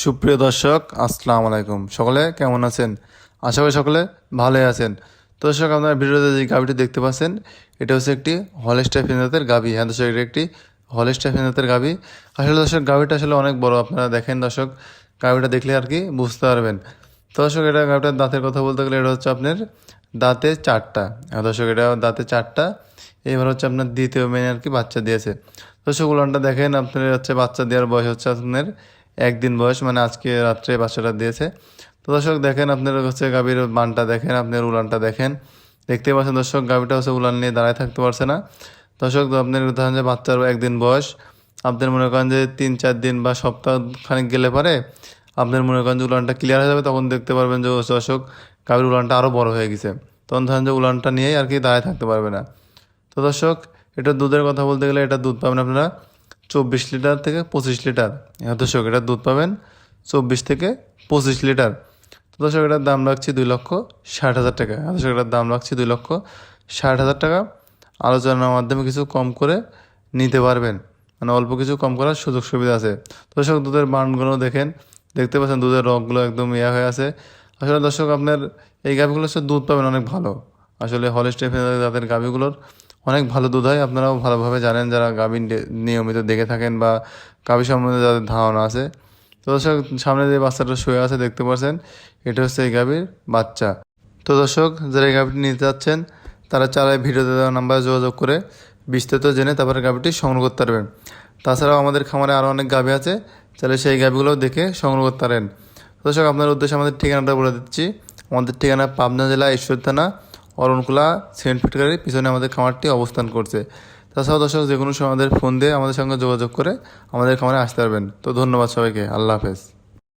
সুপ্রিয় দর্শক, আসসালামু আলাইকুম। সকলে কেমন আছেন? আশা করি সকলে ভালোই আছেন। তো দর্শক, আপনার ভিডিওতে যে গাভিটি দেখতে পাচ্ছেন, এটা হচ্ছে একটি হলেস্টার ফিনাতের গাভি হ্যাঁ দর্শক, এটা একটি হলেস্টার ফিনাতের গাভি আসলে দর্শক গাভিটা আসলে অনেক বড়। আপনারা দেখেন দর্শক গাভিটা দেখলে আর কি বুঝতে পারবেন। তো দর্শক, এটা গাভিটার দাঁতের কথা বলতে গেলে এটা হচ্ছে আপনার দাঁতে চারটা। হ্যাঁ দর্শক, এটা দাঁতে চারটা। এবার হচ্ছে আপনার দ্বিতীয় মেয়ে আর কি বাচ্চা দিয়েছে। দর্শক, উলানটা দেখেন, আপনার হচ্ছে বাচ্চা দেওয়ার বয়স হচ্ছে আপনার একদিন বয়স মানে আজকে রাত্রে বাচ্চাটা দিয়েছে। তো দর্শক দেখেন, আপনার হচ্ছে গাভীর মানটা দেখেন, আপনার উলানটা দেখেন। দেখতে পাচ্ছেন দর্শক, গাভীটা হচ্ছে উলান নিয়ে দাঁড়ায় থাকতে পারছে না। দর্শক আপনার ধরেন যে বাচ্চার একদিন বয়স। আপনার মনে করেন যে তিন, চার দিন বা সপ্তাহ খানিক গেলে পারে আপনার মনে করেন যে উলানটা ক্লিয়ার হয়ে যাবে, তখন দেখতে পারবেন যে দর্শক গাভীর উলানটা আরও বড় হয়ে গেছে। তখন ধরেন যে উলানটা নিয়েই আর কি দাঁড়ায় থাকতে পারবে না। তো দর্শক, এটা দুধের কথা বলতে গেলে এটা দুধ পাবেন আপনারা। চব্বিশ লিটার থেকে পঁচিশ লিটার। দর্শক, এটার দুধ পাবেন চব্বিশ থেকে পঁচিশ লিটার। তো দর্শক, এটার দাম রাখছি দুই লক্ষ ষাট হাজার টাকা। দর্শক, এটার দাম রাখছি দুই লক্ষ ষাট হাজার টাকা। আলোচনার মাধ্যমে কিছু কম করে নিতে পারবেন। মানে অল্প কিছু কম করার সুযোগ সুবিধা আছে। দর্শক, দুধের বানগুলো দেখেন। দেখতে পাচ্ছেন দুধের রগগুলো একদম ইয়া হয়ে আছে। আসলে দর্শক, আপনার এই গাভিগুলো দুধ পাবেন অনেক ভালো। আসলে হলিস্টেফ যাদের গাভিগুলোর অনেক ভালো দুধ হয়। আপনারাও ভালোভাবে জানেন যারা গাভী নে- নিয়মিত দেখে থাকেন বা গাভী সম্বন্ধে যাদের ধারণা আছে। তো দর্শক, সামনে যে বাচ্চাটা শুয়ে আছে দেখতে পাচ্ছেন, এটা হচ্ছে এই গাভীর বাচ্চা। তো দর্শক, যারা এই গাভীটি নিতে যাচ্ছেন, তারা চালায় ভিডিওতে দেওয়া নাম্বারে যোগাযোগ করে বিস্তারিত জেনে তারপরে গাভীটি সংগ্রহ করতে পারবেন। তাছাড়াও আমাদের খামারে আরও অনেক গাভী আছে তাহলে সেই গাভীগুলো দেখে সংগ্রহ করতে পারেন। দর্শক, আপনার উদ্দেশ্যে আমাদের ঠিকানাটা বলে দিচ্ছি। আমাদের ঠিকানা পাবনা জেলা ঈশ্বর থানা অরণকুলা, সেন্ট ফিটকারের পিছনে আমাদের খামারটি অবস্থান করছে। তাছাড়াও দর্শক, যে কোনো সময় আমাদের ফোন দিয়ে আমাদের সঙ্গে যোগাযোগ করে আমাদের খামারে আসতে পারবেন। তো ধন্যবাদ সবাইকে। আল্লাহ হাফেজ।